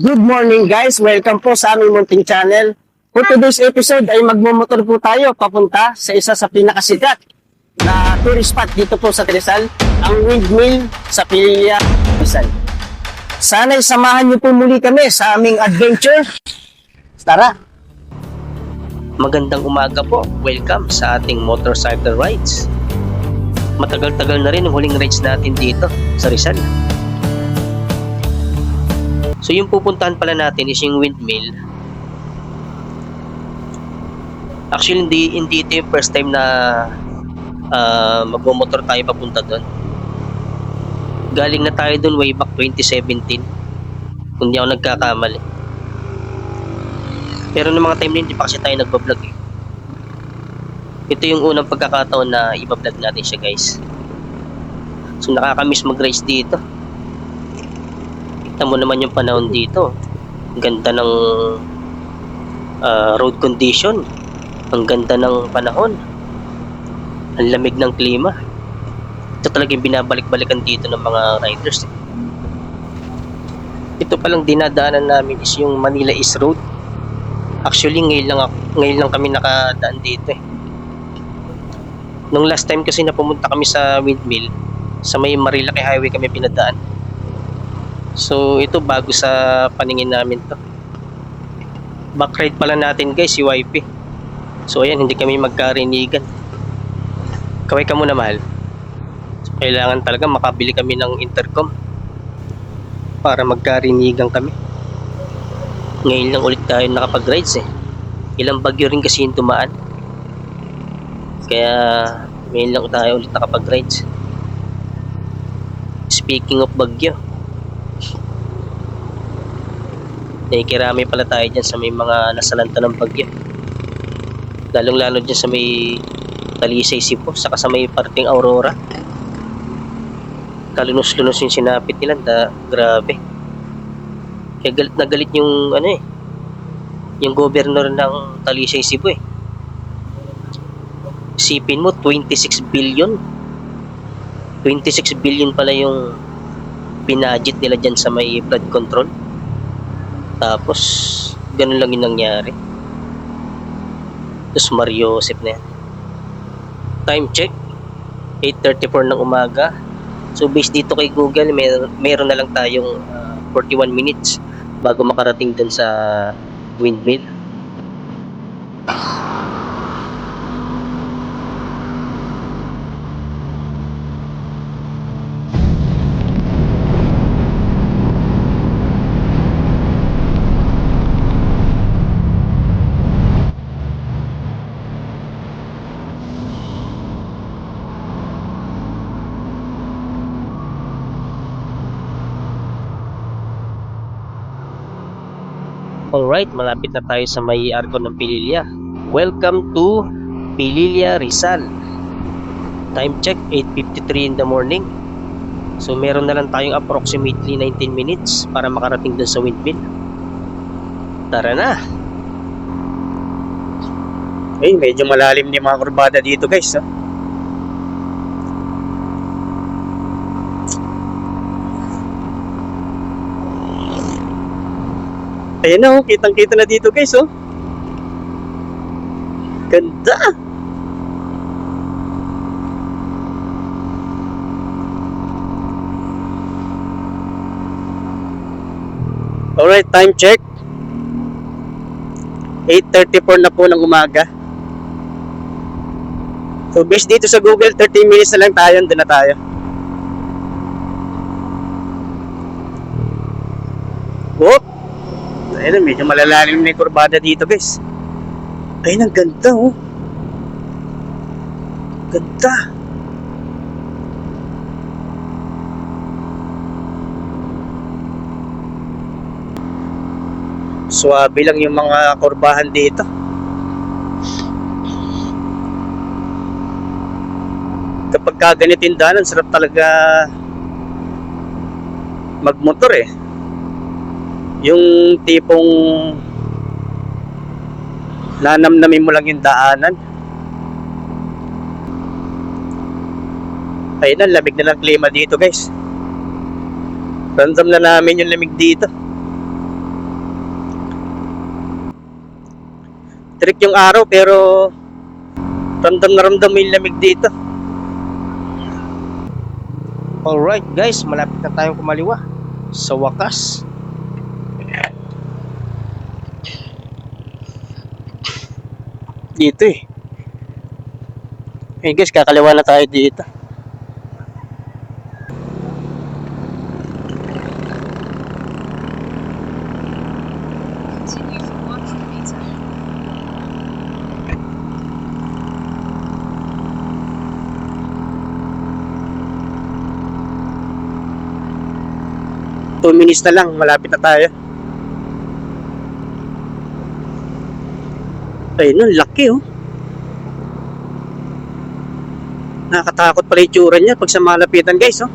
Good morning guys! Welcome po sa aming munting channel. For today's episode ay magmumotor po tayo papunta sa isa sa pinakasikat na tourist spot dito po sa Rizal, ang windmill sa Pilya, Rizal. Sana'y samahan niyo po muli kami sa aming adventure. Tara! Magandang umaga po. Welcome sa ating motorcycle rides. Matagal-tagal na rin ang huling rides natin dito sa Rizal. So yung pupuntahan pala natin is yung windmill. Actually hindi, hindi ito yung first time na uh, magmomotor tayo papunta doon. Galing na tayo doon way back 2017. Kung di ako nagkakamali. Pero noong mga time na hindi pa kasi tayo nagbablog eh. Ito yung unang pagkakataon na ibablog natin siya guys. So nakakamiss mag-race dito. Kita mo naman yung panahon dito. Ang ganda ng ah, road condition. Ang ganda ng panahon. Ang lamig ng klima. Ito talaga yung binabalik-balikan dito ng mga riders. eh. Ito palang dinadaanan namin is yung Manila East Road. Actually, ngayon lang, ako, ngayon lang kami nakadaan dito eh. Nung last time kasi na pumunta kami sa windmill, sa may Marilaki Highway kami pinadaan. So, ito bago sa paningin namin to. Backride pala natin guys, si YP. So, ayan, hindi kami magkarinigan. Kaway ka muna, mahal. So, kailangan talaga makabili kami ng intercom para magkarinigan kami. Ngayon lang ulit tayo nakapag-rides eh. Ilang bagyo rin kasi yung tumaan. Kaya ngayon lang tayo ulit nakapag-rides. Speaking of bagyo. Eh, kirami pala tayo dyan sa may mga nasalanta ng bagyo. Lalong lalo dyan sa may Talisay Sipo, saka sa may parting Aurora. Kalunos-lunos yung sinapit nila, da, grabe. Kaya galit na galit yung ano eh. Yung governor ng Talisay Cebu eh. Isipin mo 26 billion. 26 billion pala yung binudget nila dyan sa may flood control. Tapos ganun lang yung nangyari. Tapos Mario Joseph na yan. Time check 8.34 ng umaga. So based dito kay Google, may, meron na lang tayong ah, 41 minutes bago makarating dun sa windmill. Alright, malapit na tayo sa may arko ng Pililya. Welcome to Pililya Rizal. Time check, 8.53 in the morning. So meron na lang tayong approximately 19 minutes para makarating dun sa windmill. Tara na! Eh, medyo malalim ni mga kurbada dito guys. ah. Ayan na oh, kitang kita na dito guys oh. Ganda! Alright, time check. 8.34 na po ng umaga. So, based dito sa Google, 30 minutes na lang tayo, doon na tayo. Ayun, medyo malalalim na yung kurbada dito, guys. Ayun, ang ganda, oh. Ganda. Suwabe lang yung mga kurbahan dito. Kapag ka ganito yung daanan, sarap talaga magmotor eh yung tipong nanamnamin mo lang yung daanan. Ayun na lamig na lang klima dito guys. Random na namin yung lamig dito. Trick yung araw pero ramdam na ramdam yung lamig dito. Alright guys malapit na tayong kumaliwa sa wakas. Dito eh. Eh guys, kakaliwa na tayo dito. Continue for 100 meter. Two minutes na lang, malapit na tayo. Ayun, no, laki oh. Nakakatakot pala yung tsura niya pag sa malapitan guys oh.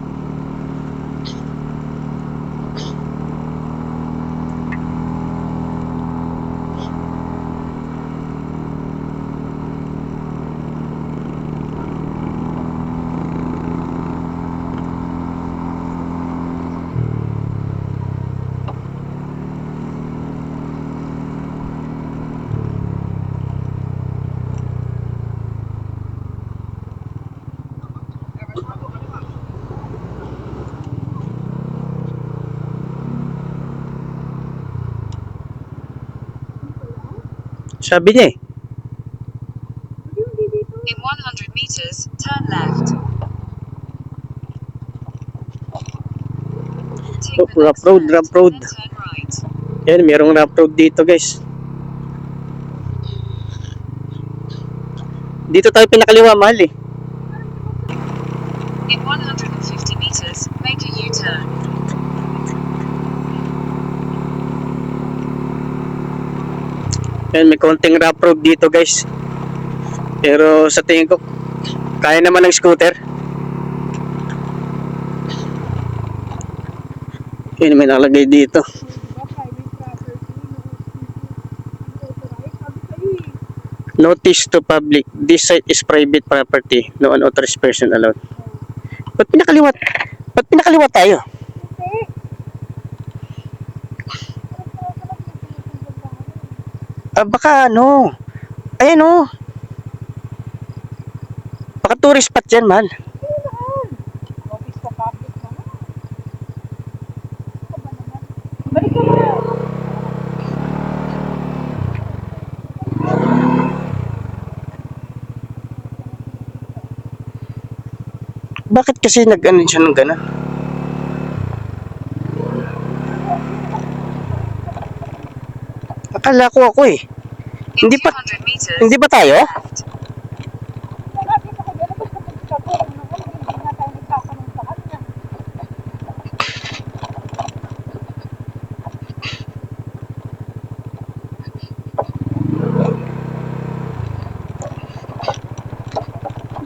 Sabi niya eh. In 100 meters, turn left. Oh, rough road, rough road. Right. Yan, merong rough road dito guys. Dito tayo pinakaliwa, mahal eh. In 150 meters, make a U-turn. Yan, may konting rough road dito guys. Pero sa tingin ko, kaya naman ng scooter. Yan, may nakalagay dito. Notice to public, this site is private property, no unauthorized person allowed. Ba't pinakaliwat? Ba't pinakaliwat tayo? Ah, baka ano? Ayan o. Baka tourist spot dyan, man. Bakit kasi nag-ano siya ng gano'n? Akala ko ako eh. In Hindi pa- 200 meters, Hindi ba tayo?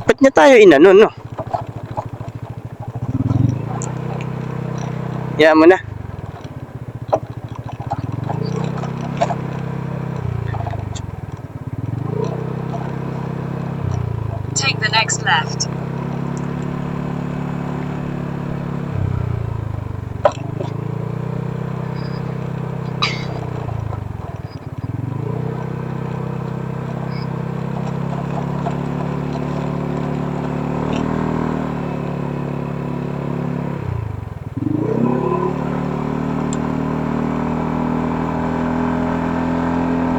Ba't niya tayo inano, no? Mo na. Take the next left.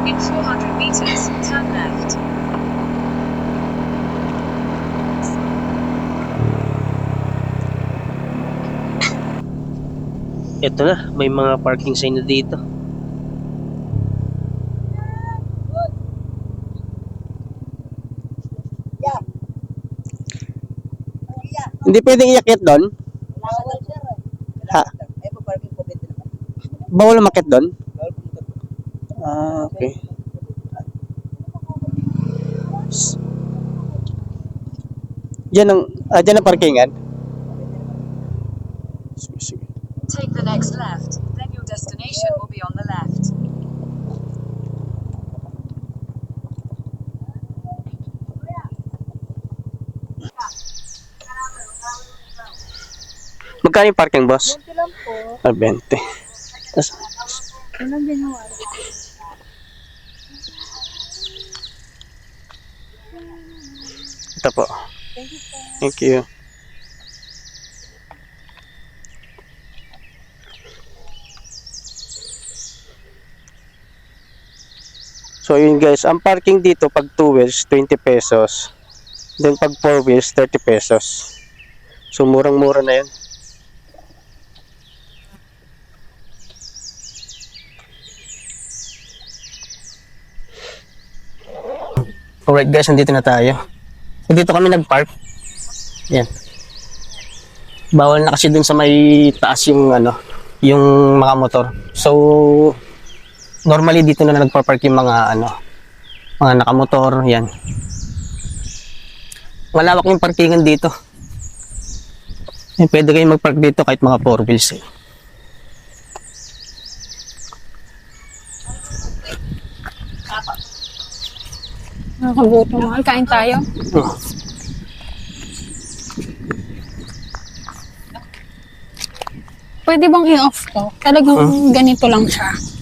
In 400 meters, turn left. Ito na, may mga parking sign na dito. Hindi pwedeng iakit doon? Ha? Bawal umakit doon? Ah, okay. Yan ang, ah, dyan ang parkingan? Sige, sige. Take the next left. Then your destination will be on the left. Magkano yung parking, boss? Ito lang po. Ah, 20. Tas, Anong ginawa? Ito po. Thank you. So yun guys, ang parking dito pag 2 wheels 20 pesos. Then pag 4 wheels 30 pesos. So murang-mura na yan. Alright guys, nandito na tayo. Dito kami nag-park. Yan. Bawal na kasi dun sa may taas yung ano, yung mga motor. So, normally dito na nagpa-park yung mga ano, mga nakamotor, yan. Malawak yung parkingan dito. Eh, pwede kayong mag-park dito kahit mga four wheels eh. Nakakabuto mahal. Kain tayo. Hmm. Pwede bang i-off to? Talagang ganito lang siya.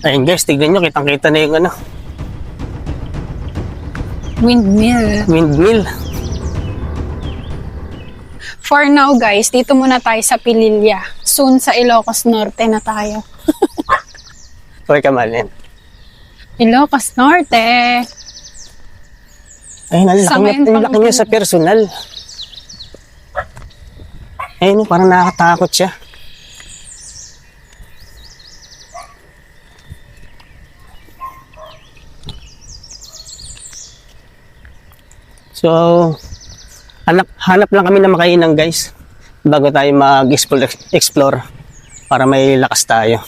Ayun guys, tignan nyo, kitang-kita na yung ano, Windmill. windmill. For now guys, dito muna tayo sa Pililya. Soon sa Ilocos Norte na tayo. Okay, kamalin. Ilocos Norte! Ayun, ang laki, niya, laki niya sa personal. Ayun, parang nakakatakot siya. So, hanap, hanap lang kami na makainan guys bago tayo mag-explore explore para may lakas tayo.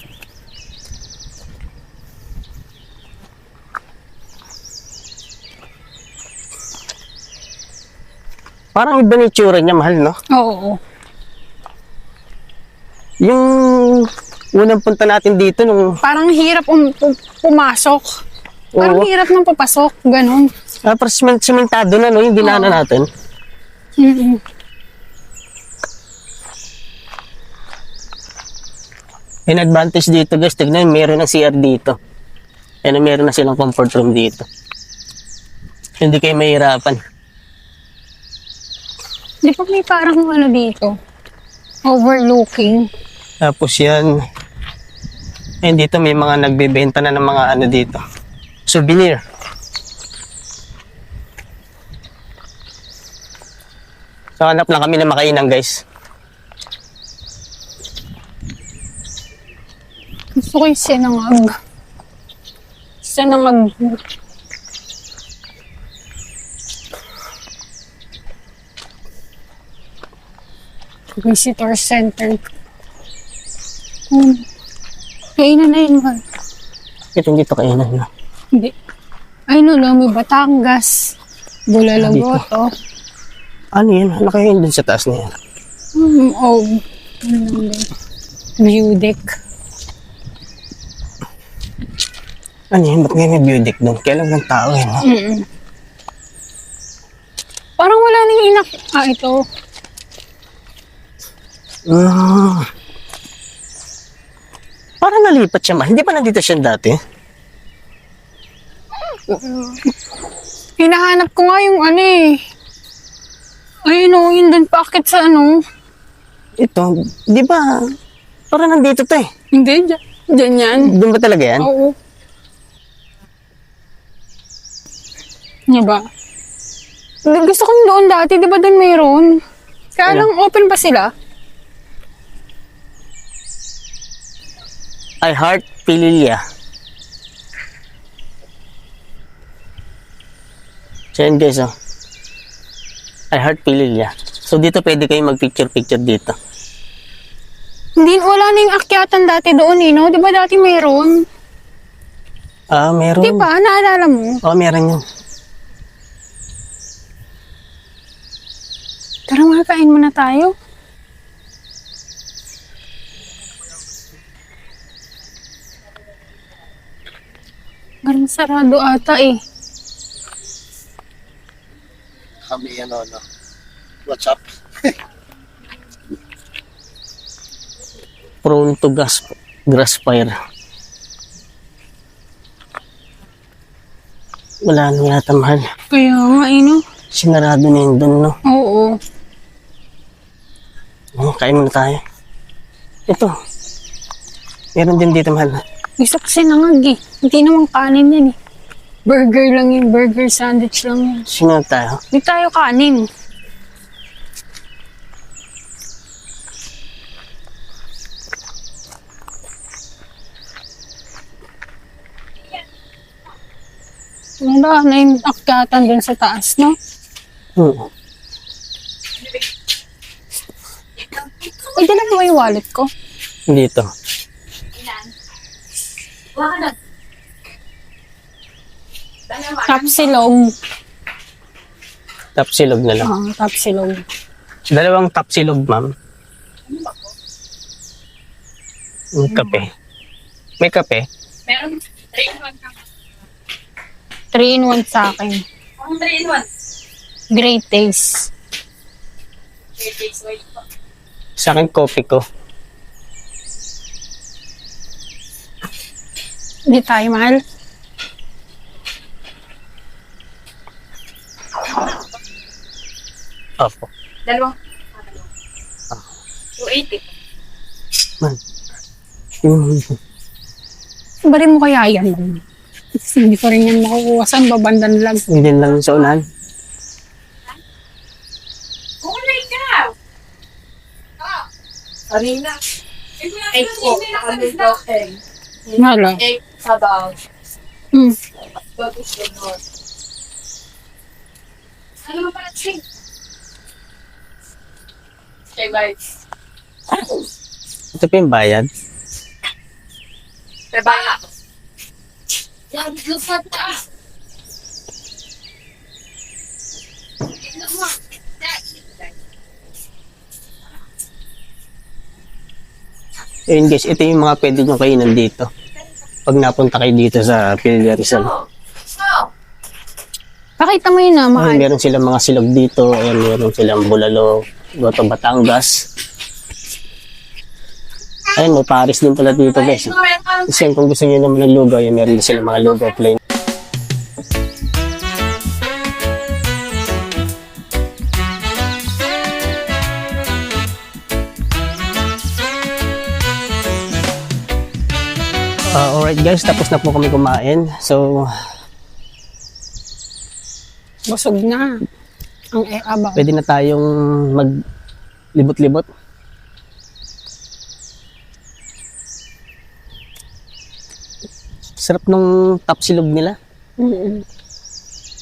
Parang iba tsura niya, mahal, no? Oo. Yung unang punta natin dito nung Parang hirap um, pu- pumasok. Parang Oo. hirap nang papasok. Ganon. ah, parang simen- sementado na, no? Yung dinaanan natin. Mm-mm. Yung advantage dito, guys, tignan, meron ng CR dito. Yan, meron na silang comfort room dito. Hindi kayo mahirapan. Di ba may parang ano dito? Overlooking. Tapos yan, ayun dito may mga nagbebenta na ng mga ano dito. Souvenir. So hanap lang kami na makainan guys. Gusto ko yung sinangag. Sinangag. Visitor Center. Hmm. Kainan na yun, mahal. Ito dito kainan na. Hindi. Ay, no, no, may Batangas. Bulalagoto. Ano yan? Ano yun dun sa taas na yan? Hmm, oh. Ano lang din. View deck. Ano yan? Ba't ngayon may view deck doon? Kailan ng tao eh, no? Mm Parang wala na yung inak... Ah, ito. Ah. Parang nalipat siya ma. Hindi pa nandito siya dati? Hinahanap ko nga yung ano eh. Ayun o, yun dun paakit sa ano. Ito, di ba? Parang nandito to eh. Hindi, dyan, dyan yan. Doon ba talaga yan? Oo. Di ba? Di- Gusto ko yung doon dati, di ba doon mayroon? Kaya lang open pa sila. I Heart Pililya. So yan guys, oh. I Heart Pililya. So dito pwede kayo mag-picture-picture dito. Hindi, wala na yung akyatan dati doon eh, no? Di ba dati mayroon? Ah, meron. Di ba? Naalala mo? Oh, meron yun. Tara, makakain muna tayo. Parang sarado ata eh. Kami ano, ano. What's up? Prone to gas, grass fire. Wala na yata mahal. Kaya nga eh, no? Sinarado na yun dun, no? Oo. Oh, kain muna tayo. Ito. Meron din dito, mahal. Gusto kasi nangag eh. Hindi naman kanin yan eh. Burger lang yun. Burger sandwich lang yun. Sinunod tayo. Hindi tayo kanin. Wala na yung akyatan dun sa taas, no? Hmm. Uy, dala mo ba yung wallet ko? Dito. Tapsilog. Tapsilog na lang. Oo, tapsilog. Dalawang tapsilog, ma'am. May kape. May kape? 3 in 1 sa akin. Ang 3 in 1. Great taste. Sa akin, coffee ko. Hindi tayo mahal. Opo. Dalawang. 280. Man. Bari mo kaya yan. Hindi ko rin yan makukuha. Saan ba bandan lang? Hindi lang sa unahan. Kulay ka! Kanina. Egg po. Nakamil daw egg. Hala. Sabaw. Hmm. Bagus sunod. Ano mo pala ching? Okay, bye. Ito pa yung bayad. Bye-bye. Yan, lupat na. Ayun guys, ito yung mga pwede nyo kainan dito. Pag napunta kayo dito sa Pilia Rizal. Pakita mo yun na, Ayun, mahal. meron silang mga silog dito. Ayan, meron silang bulalo, goto Batangas. Ayun, may Paris din pala dito guys. Kasi kung gusto niyo naman ng lugaw, yun, meron din silang mga lugaw plain. Guys, tapos na po kami kumain. So, Busog na. Ang e aba. pwede na tayong maglibot-libot. Sarap nung tapsilog nila. Mm-mm.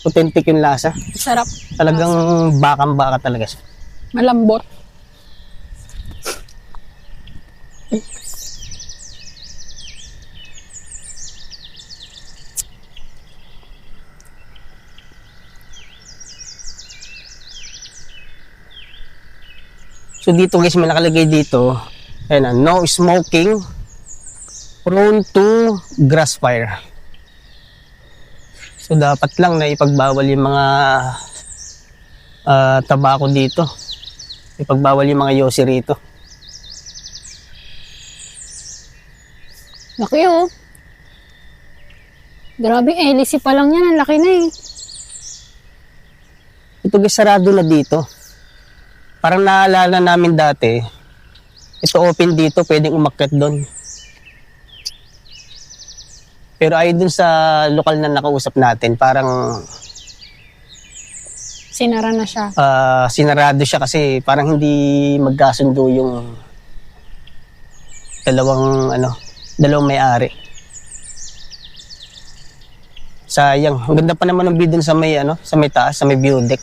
Authentic yung lasa. Sarap. Talagang bakang-baka talaga siya. Malambot. So dito guys, may nakalagay dito, ayan na, no smoking, prone to grass fire. So dapat lang na ipagbawal yung mga ah, tabako dito. Ipagbawal yung mga yosi rito. Laki oh. Grabe, hélice pa lang yan. Ang laki na eh. Ito guys, sarado na dito. Parang naalala namin dati, ito open dito, pwedeng umakyat doon. Pero ay dun sa lokal na nakausap natin, parang Sinara na siya. ah, sinarado siya kasi parang hindi magkasundo yung dalawang ano, dalawang may-ari. Sayang. Ang ganda pa naman ng view dun sa may ano, sa may taas, sa may view deck.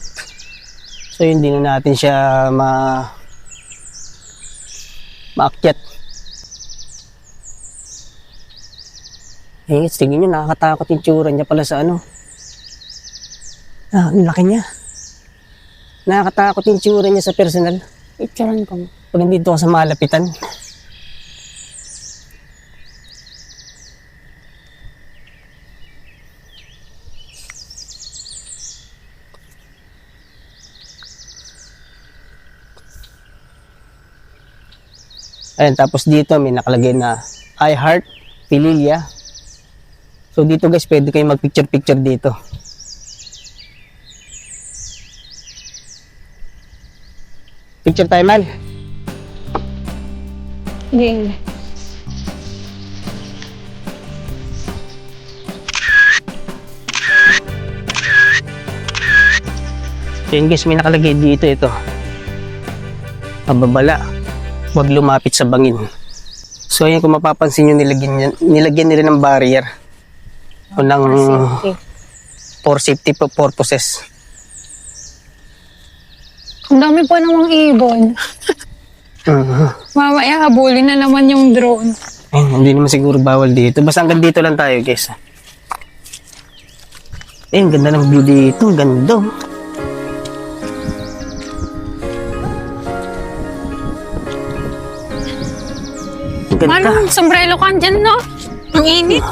So hindi na natin siya ma maakyat. Eh, tingin nyo, nakakatakot yung tsura niya pala sa ano. Ah, ang laki niya. Nakakatakot yung tsura niya sa personal. Picturean ko. Pag nandito ka sa malapitan. Ayan, tapos dito may nakalagay na I Heart Pililia. So dito guys, pwede kayo mag-picture-picture dito. Picture tayo, Mal. Hindi. So yun guys, may nakalagay dito ito. Mababala. Huwag lumapit sa bangin. So ayan kung mapapansin nyo, nilagyan, nilagyan nila ng barrier. O ng for safety pu- purposes. Ang dami pa namang ibon. Mhm. Mamaya, habulin na naman yung drone. Ayun, hindi naman siguro bawal dito. Basta hanggang dito lang tayo guys. Eh, ang ganda ng view dito. Ang ganda. Ganda. Manong, sombrero ka dyan, no? Ang init.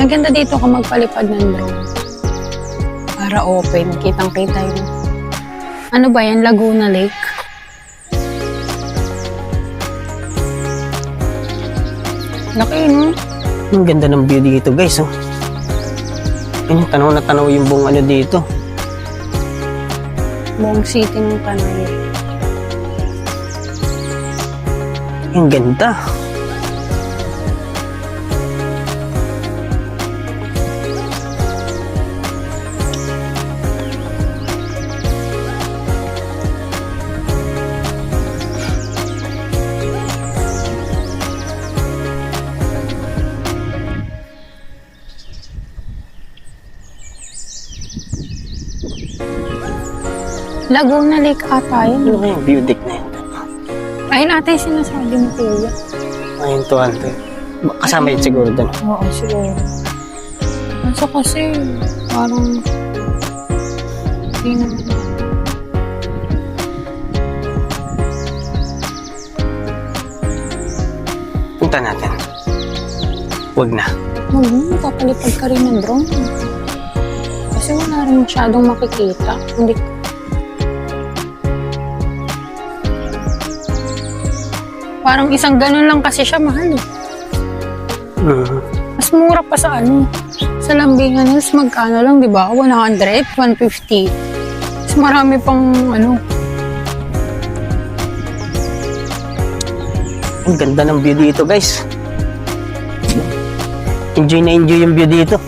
Ang ganda dito ka magpalipad ng drone. Para open, kitang-kita yun. Ano ba yan? Laguna Lake? Laki, no? Ang ganda ng view dito guys. Oh. Ayun, tanaw na tanaw yung buong ano dito. Buong city ng Tanay. Ang ganda. Laguna Lake ata yun. Ano kaya yung view deck na yun? Ayun ata yung sinasabi mo, Kuya. Ayun to, ante. Kasama yun siguro doon. Oo, siguro. Kaso kasi, parang... Hindi. Punta natin. Huwag na. Huwag mo, papalipad ka rin ng drone. Kasi wala rin masyadong makikita. Hindi Parang isang ganun lang kasi siya mahal. eh. Mhm. Mas mura pa sa ano. Sa Lambingan Hills, magkano lang, di ba? 100, 150. Mas marami pang ano. Ang ganda ng view dito, guys. Enjoy na enjoy yung view dito.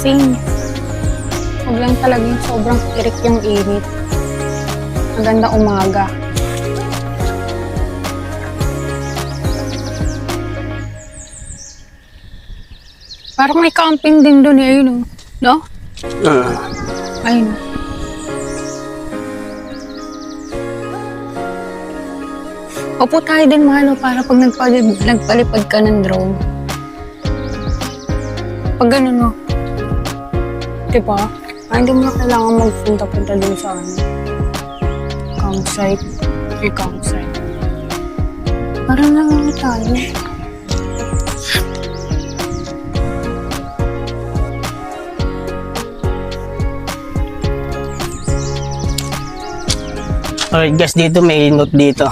Relaxing. Huwag lang talagang sobrang tirik yung init. Maganda umaga. Parang may camping din doon eh, no? No? Mhm. Ayun. Opo tayo din, Malo, para pag nagpalipad, nagpalipad ka ng drone. Pag ganun, no? Diba? Ay, hindi mo na kailangan magpunta-punta din sa ano. Campsite. May campsite. Para na lang tayo. Alright guys, dito may note dito.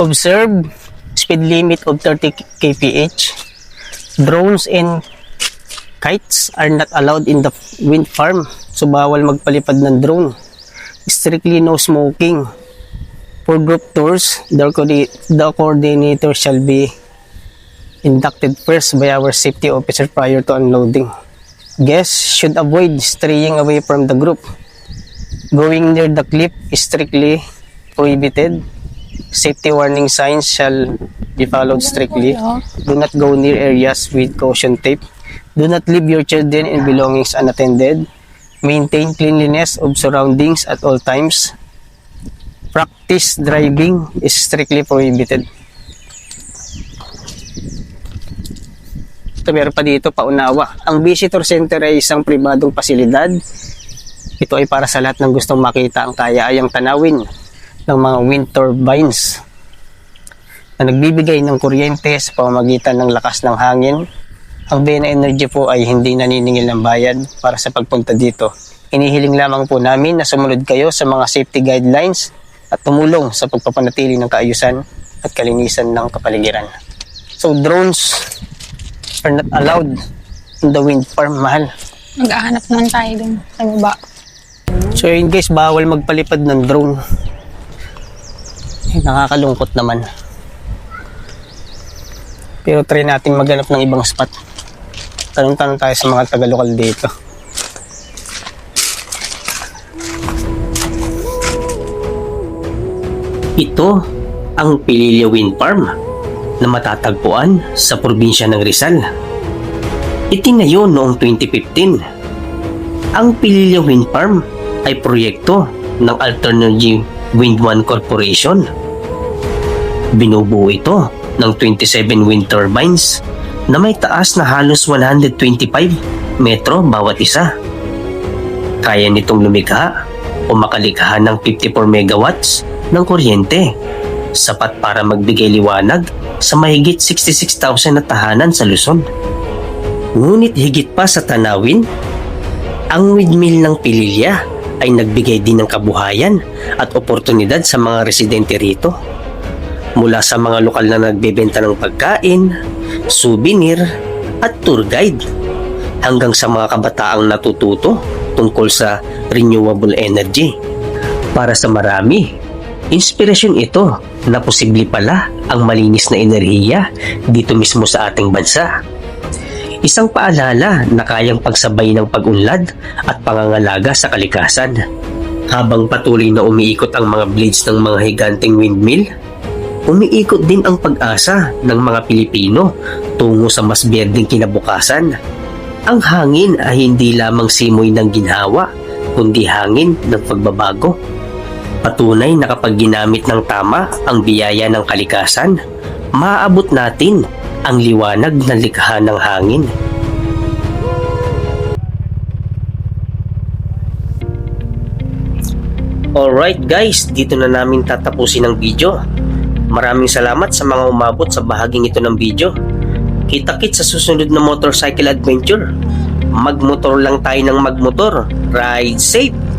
Observe speed limit of 30 kph. Drones and kites are not allowed in the wind farm. So bawal magpalipad ng drone. Strictly no smoking. For group tours, the, coordi- the coordinator shall be inducted first by our safety officer prior to unloading. Guests should avoid straying away from the group. Going near the cliff is strictly prohibited. Safety warning signs shall be followed strictly. Do not go near areas with caution tape. Do not leave your children and belongings unattended. Maintain cleanliness of surroundings at all times. Practice driving is strictly prohibited. Ito meron pa dito, paunawa. Ang visitor center ay isang pribadong pasilidad. Ito ay para sa lahat ng gustong makita ang kaya-ayang tanawin ng mga wind turbines na nagbibigay ng kuryente sa pamamagitan ng lakas ng hangin. Ang Bena Energy po ay hindi naniningil ng bayad para sa pagpunta dito. Inihiling lamang po namin na sumunod kayo sa mga safety guidelines at tumulong sa pagpapanatili ng kaayusan at kalinisan ng kapaligiran. So drones are not allowed in the wind farm, mahal. Maghahanap naman tayo dun sa baba. So yun guys, bawal magpalipad ng drone. Eh, nakakalungkot naman. Pero try natin maghanap ng ibang spot. Tanong-tanong tayo sa mga taga-lokal dito. Ito ang Pililya Wind Farm na matatagpuan sa probinsya ng Rizal. Itinayo noong 2015. Ang Pililya Wind Farm ay proyekto ng Alternative Wind One Corporation. Binubuo ito ng 27 wind turbines na may taas na halos 125 metro bawat isa. Kaya nitong lumikha o makalikha ng 54 megawatts ng kuryente, sapat para magbigay liwanag sa mahigit 66,000 na tahanan sa Luzon. Ngunit higit pa sa tanawin, ang windmill ng Pililya ay nagbigay din ng kabuhayan at oportunidad sa mga residente rito. Mula sa mga lokal na nagbebenta ng pagkain, souvenir at tour guide hanggang sa mga kabataang natututo tungkol sa renewable energy. Para sa marami, inspirasyon ito na posible pala ang malinis na enerhiya dito mismo sa ating bansa. Isang paalala na kayang pagsabay ng pag-unlad at pangangalaga sa kalikasan. Habang patuloy na umiikot ang mga blades ng mga higanting windmill, umiikot din ang pag-asa ng mga Pilipino tungo sa mas berdeng kinabukasan. Ang hangin ay hindi lamang simoy ng ginhawa, kundi hangin ng pagbabago. Patunay na kapag ginamit ng tama ang biyaya ng kalikasan, maaabot natin ang liwanag ng likha ng hangin. Alright guys, dito na namin tatapusin ang video. Maraming salamat sa mga umabot sa bahaging ito ng video. Kita-kit sa susunod na motorcycle adventure. Magmotor lang tayo ng magmotor. Ride safe!